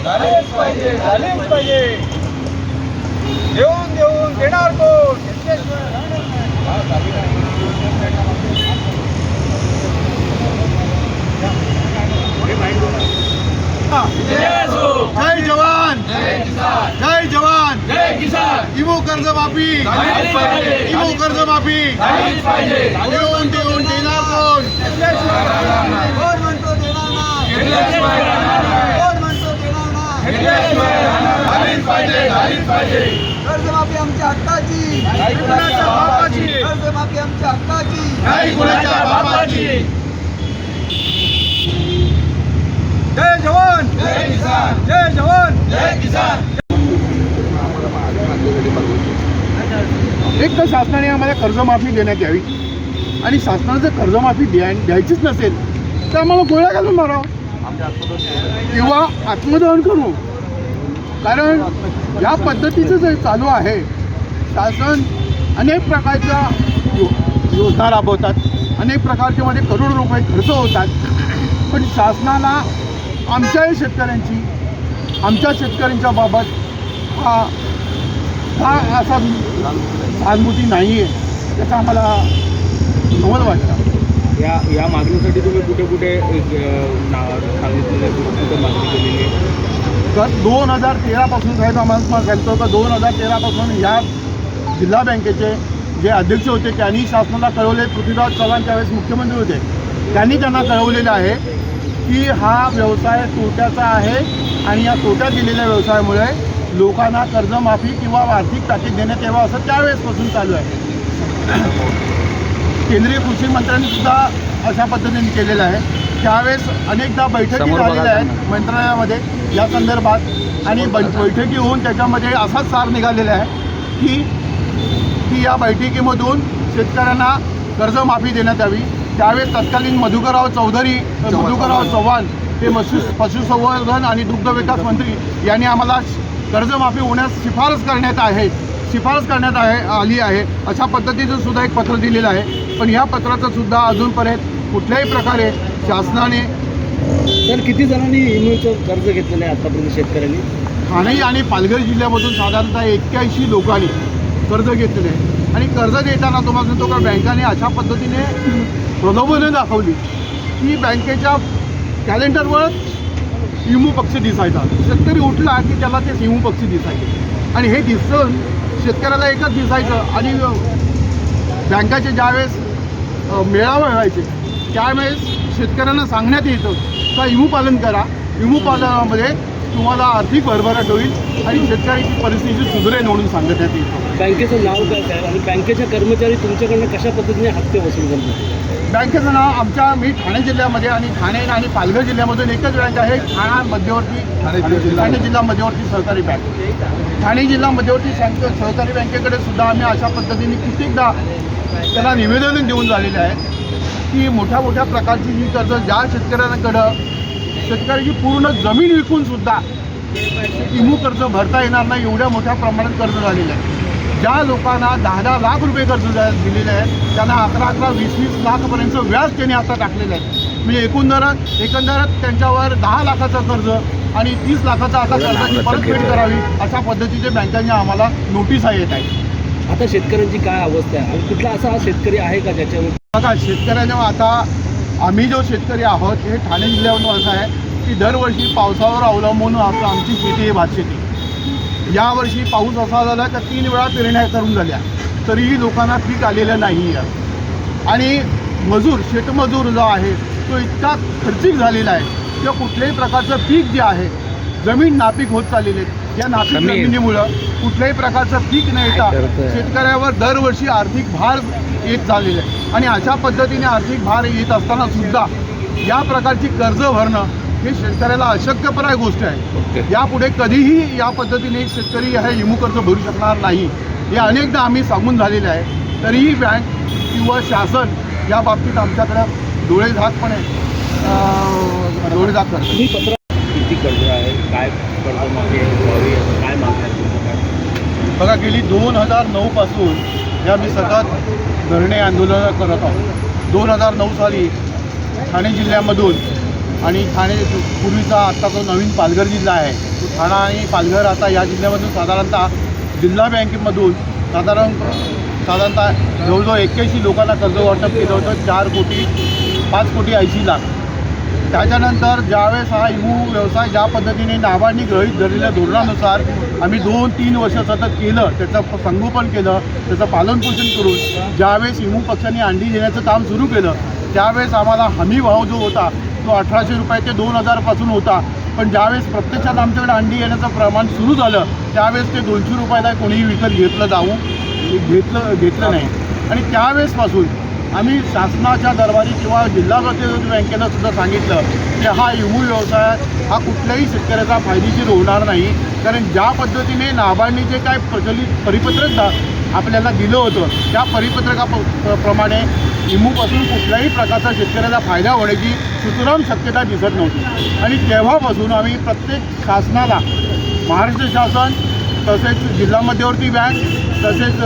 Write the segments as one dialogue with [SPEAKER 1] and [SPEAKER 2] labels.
[SPEAKER 1] पाहिजे झालेच पाहिजे. देऊन देऊन देणार कोण?
[SPEAKER 2] जय
[SPEAKER 3] जवान! जय जवान!
[SPEAKER 2] जय किसान
[SPEAKER 3] इमो कर्ज माफी! इमो कर्ज माफी! देऊन देऊन देणार कोण?
[SPEAKER 1] कोण म्हणतो देणार नाही
[SPEAKER 2] घेतल्याशिवाय राहणार नाही.
[SPEAKER 1] कोण म्हणतो देणार नाही
[SPEAKER 2] घेतल्याशिवाय राहणार नाही. झालीच पाहिजे झालीच पाहिजे.
[SPEAKER 1] कर्जमाफी आमच्या हक्काची.
[SPEAKER 3] नाही कुणाच्या बापाची.
[SPEAKER 1] कर्जमाफी आमच्या हक्काची.
[SPEAKER 3] नाही कुणाच्या बापाची.
[SPEAKER 1] जय जवान.
[SPEAKER 2] जय किसान.
[SPEAKER 1] जय जवान.
[SPEAKER 2] जय किसान.
[SPEAKER 3] एक तर शासनाने आम्हाला कर्जमाफी देण्यात यावी. आणि शासनानं जर कर्जमाफी द्या द्यायचीच नसेल तर आम्हाला गोळ्या घालून मारावं किंवा आत्मदहन करू. कारण या पद्धतीचं जे चालू आहे शासन अनेक प्रकारच्या यो योजना राबवतात. अनेक प्रकारचे मध्ये करोड रुपये खर्च होतात. पण शासनाला आमच्याही शेतकऱ्यांची आमच्या शेतकऱ्यांच्या बाबत हा हा असा सहानुभूती नाही आहे त्याचा आम्हाला नवल वाटतं.
[SPEAKER 4] या या मागणीसाठी तुम्ही कुठे कुठे ना- सांगितलेलं आहे? कुठे कुठे मागणी केलेली आहे?
[SPEAKER 3] तर दोन हजार तेरापासून साहेब आम्हाला सांगतो का दोन हजार तेरापासून ह्या जिल्हा बँकेचे जे अध्यक्ष होते त्यांनी शासनाला कळवले. पृथ्वीराज चव्हाण त्यावेळेस मुख्यमंत्री होते. त्यांनी त्यांना कळवलेलं आहे की हा व्यवसाय तोट्याचा आहे आणि या तोट्यात दिलेल्या व्यवसायामुळे लोकांना कर्जमाफी किंवा आर्थिक ताकीद देण्यात यावं असं त्यावेळेसपासून चालू आहे. केंद्रीय कृषी मंत्र्यांनीसुद्धा अशा पद्धतीने केलेलं आहे. त्यावेळेस अनेकदा बैठकी झालेल्या आहेत मंत्रालयामध्ये. या संदर्भात आणि बैठकी होऊन त्याच्यामध्ये असाच सार निघालेला आहे की की या बैठकीमधून शेतकऱ्यांना कर्जमाफी देण्यात यावी. त्यावेळेस तत्कालीन मधुकरराव चौधरी मधुकरराव चव्हाण हे पशु पशुसंवर्धन आणि दुग्ध विकास मंत्री यांनी आम्हाला कर्जमाफी होण्यास शिफारस करण्यात आहे शिफारस करण्यात आहे आली आहे. अशा पद्धतीचं सुद्धा एक पत्र दिलेलं आहे. पण या पत्राचं सुद्धा अजूनपर्यंत कुठल्याही प्रकारे शासनाने
[SPEAKER 4] तर किती जणांनी इमोचं कर्ज घेतलेलं आहे आतापर्यंत शेतकऱ्यांनी?
[SPEAKER 3] ठाणे आणि पालघर जिल्ह्यामधून साधारणतः एक्क्याऐंशी लोकांनी कर्ज घेतलेले आहे. आणि कर्ज देताना तुम्हाला सांगतो का बँकाने अशा पद्धतीने प्रलोभनं दाखवली की बँकेच्या कॅलेंडरवर इमू पक्षी दिसायचा. शेतकरी उठला की त्याला ते इमू पक्षी दिसायचे. आणि हे दिसून शेतकऱ्याला एकच दिसायचं आणि बँकाचे ज्यावेळेस मेळावे व्हायचे त्यावेळेस शेतकऱ्यांना सांगण्यात येतं का इमू पालन करा. इमू पालनामध्ये तुम्हाला आर्थिक भरभराट होईल आणि शेतकऱ्याची परिस्थिती सुधरेल म्हणून सांगण्यात येतं.
[SPEAKER 4] बँकेचं नाव काय साहेब? आणि बँकेचे कर्मचारी तुमच्याकडनं कशा पद्धतीने हप्ते वसूल करतात?
[SPEAKER 3] बँकेचं नाव आमच्या मी ठाणे जिल्ह्यामध्ये आणि ठाणे आणि पालघर जिल्ह्यामधून एकच बँक आहे ठाणा मध्यवर्ती ठाणे जिल्हा मध्यवर्ती सहकारी बँक. ठाणे जिल्हा मध्यवर्ती सहकारी बँकेकडे सुद्धा आम्ही अशा पद्धतीने कित्येकदा त्याला निवेदन देऊन झालेले आहे. की मोठ्या मोठ्या प्रकारची ही कर्ज ज्या शेतकऱ्यांकडं शेतकऱ्याची पूर्ण जमीन विकून सुद्धा इमू कर्ज भरता येणार नाही एवढ्या मोठ्या प्रमाणात कर्ज झालेलं आहे. ज्या लोकांना दहा दहा लाख रुपये कर्ज दिलेलं दिलेले आहे त्यांना अकरा अकरा वीस वीस लाखपर्यंत व्याज त्यांनी आता टाकलेलं आहे. म्हणजे एकंदरच एकंदरच त्यांच्यावर दहा लाखाचं कर्ज आणि तीस लाखाचा आता कर्जाची परतफेड करावी अशा पद्धतीचे बँकांनी आम्हाला नोटीस येत आहे.
[SPEAKER 4] आता शेतकऱ्यांची काय अवस्था आहे? आणि कुठला असा शेतकरी आहे का ज्याच्यावर
[SPEAKER 3] बघा शेतकऱ्यांना आता आम्ही जो शेतकरी आहोत हे ठाणे जिल्ह्यावर असं आहे की दरवर्षी पावसावर अवलंबून आपलं आमची शेती आहे भात शेती यावर्षी पाऊस असा झाला तर तीन वेळा पेरण्या करून झाल्या. तरीही लोकांना पीक आलेलं नाही आहे. आणि मजूर शेतमजूर जो आहे तो इतका खर्चिक झालेला आहे. किंवा कुठल्याही प्रकारचं पीक जे आहे जमीन नापीक होत चाललेली आहे. या
[SPEAKER 4] आहे.
[SPEAKER 3] जमिनीमुळं कुठल्याही प्रकारचं पीक न येता? शेतकऱ्यावर दरवर्षी आर्थिक भार येत चाललेला आहे. आणि अशा पद्धतीने आर्थिक भार येत असताना सुद्धा या प्रकारची कर्ज भरणं हे शेतकऱ्याला अशक्यपराय गोष्ट आहे. यापुढे कधीही या पद्धतीने शेतकरी हे विमू कर्ज भरू शकणार नाही हे अनेकदा आम्ही सांगून झालेले आहे. तरीही बँक किंवा शासन या बाबतीत आमच्याकडं डोळेझाकपणे अं, डोळेझाक करतं
[SPEAKER 4] ही पत्र किती कर्ज आहे? काय कर्जमाफी आहे व्हावी असं काय मागण्या आहेत तुमच्या काय
[SPEAKER 3] बघा गेली दोन हजार नऊपासून या मी सतत धरणे आंदोलनं करत आहोत. दोन हजार नऊ साली ठाणे जिल्ह्यामधून आणि ठाणे पूर्वीचा आत्ता जो नवीन पालघर जिल्हा आहे. तो ठाणा आणि पालघर आता या जिल्ह्यामधून साधारणतः जिल्हा बँकेमधून साधारण साधारणतः जवळजवळ एक्क्याऐंशी लोकांना कर्ज वाटप केलं होतं. चार कोटी पाच कोटी ऐंशी लाख. त्याच्यानंतर ज्यावेळेस हा यू व्यवसाय ज्या पद्धतीने नाबार्डनी गृहीत धरलेल्या धोरणानुसार आम्ही दोन तीन वर्ष सतत केलं त्याचं संगोपन केलं त्याचं पालनपोषण करून ज्यावेळेस इमू पक्षाने अंडी देण्याचं काम सुरू केलं त्यावेळेस आम्हाला हमी भाव जो होता तो अठराशे रुपये ते दोन हजारपासून होता. पण ज्यावेळेस प्रत्यक्षात आमच्याकडे अंडी येण्याचं प्रमाण सुरू झालं त्यावेळेस ते दोनशे रुपयाला कोणीही विकत घेतलं जाऊ घेतलं घेतलं नाही. आणि त्यावेळेसपासून आम्ही शासनाच्या दरबारी किंवा जिल्हा प्रतिनिधी बँकेनं सुद्धा सांगितलं की हा इमू व्यवसाय हा कुठल्याही शेतकऱ्याचा फायदेशीर होणार नाही. कारण ज्या पद्धतीने नाबार्डने जे काय प्रचलित परिपत्रक आपल्याला दिलं होतं त्या परिपत्रकाप्रमाणे इमूपासून कुठल्याही प्रकारचा शेतकऱ्याचा फायदा होण्याची सुतराम शक्यता दिसत नव्हती. आणि तेव्हापासून आम्ही प्रत्येक शासनाला महाराष्ट्र शासन तसेच जिल्हा मध्यवर्ती बँक तसेच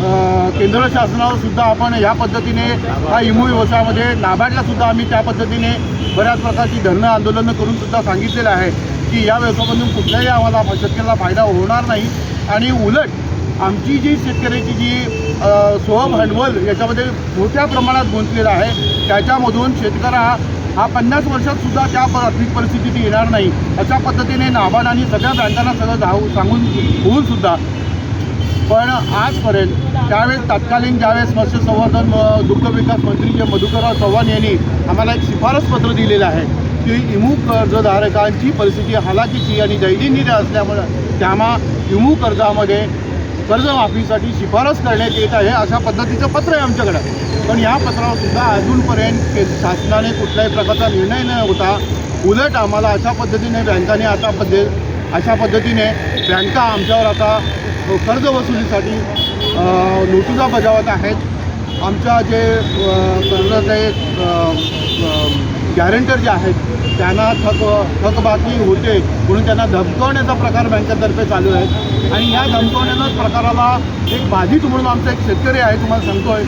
[SPEAKER 3] केंद्र शासनावर सुद्धा आपण या पद्धतीने हा इमू व्यवसायामध्ये नाबार्डला सुद्धा आम्ही त्या पद्धतीने बऱ्याच प्रकारची धरणं आंदोलनं करून सुद्धा सांगितलेलं आहे की या व्यवसायामधून कुठल्याही आम्हाला शेतकऱ्याला फायदा होणार नाही. आणि उलट आमची जी शेतकऱ्याची जी अ, स्वभांडवल याच्यामध्ये मोठ्या प्रमाणात गुंतलेलं आहे त्याच्यामधून शेतकऱ्या हा पन्नास वर्षात सुद्धा त्या प- आर्थिक परिस्थितीत येणार नाही अशा पद्धतीने नाबार्ड आणि सगळ्या बँकांना सगळं जाऊ सांगून होऊन सुद्धा पण आजपर्यंत त्यावेळेस तत्कालीन ज्यावेळेस मत्स्यसंवर्धन दुग्धविकास मंत्री जे मधुकरराव चव्हाण यांनी आम्हाला एक शिफारस पत्र दिलेलं आहे की इमू कर्जधारकांची परिस्थिती हालाकीची आणि दैनंदिन असल्यामुळं त्यामा इमू कर्जामध्ये कर्जमाफीसाठी शिफारस करण्यात येत आहे अशा पद्धतीचं पत्र आहे आमच्याकडं. पण या पत्रावर सुद्धा अजूनपर्यंत शासनाने कुठल्याही प्रकारचा निर्णय न होता उलट आम्हाला अशा पद्धतीने बँकाने आता पद्धत अशा पद्धतीने बँका आमच्यावर आता कर्ज वसुलीसाठी नोटिसा बजावत आहेत. आमच्या जे कर्जाचे गॅरंटर जे आहेत त्यांना थक थकबाकी होते. म्हणून त्यांना धमकवण्याचा प्रकार बँकेतर्फे चालू आहे. आणि या धमकवण्याच्या प्रकाराला एक बाधित म्हणून आमचा एक शेतकरी आहे तुम्हाला सांगतोय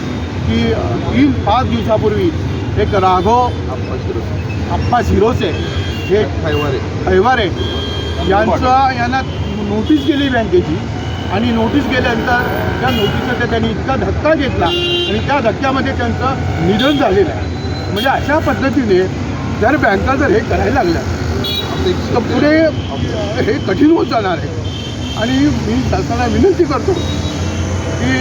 [SPEAKER 3] की अ, तीन पाच दिवसापूर्वी एक राघव आप्पा शिरोसे हे हैवारे यांचं यांना नोटीस गेली बँकेची. आणि नोटीस गेल्यानंतर त्या नोटीसचा त्यांनी इतका धक्का घेतला आणि त्या धक्क्यामध्ये त्यांचं निधन झालेलं आहे. म्हणजे अशा पद्धतीने जर बँका जर हे करायला लागल्या तर पुढे हे कठीण होत जाणार आहे. आणि मी शासनाला विनंती करतो की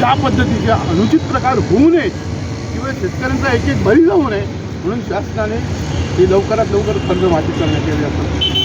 [SPEAKER 3] या पद्धतीचे अनुचित प्रकार होऊ नयेत किंवा शेतकऱ्यांचा एक एक बळी जाऊ नये म्हणून शासनाने ही लवकरात लवकर कर्जमाफी करण्यात यावी असं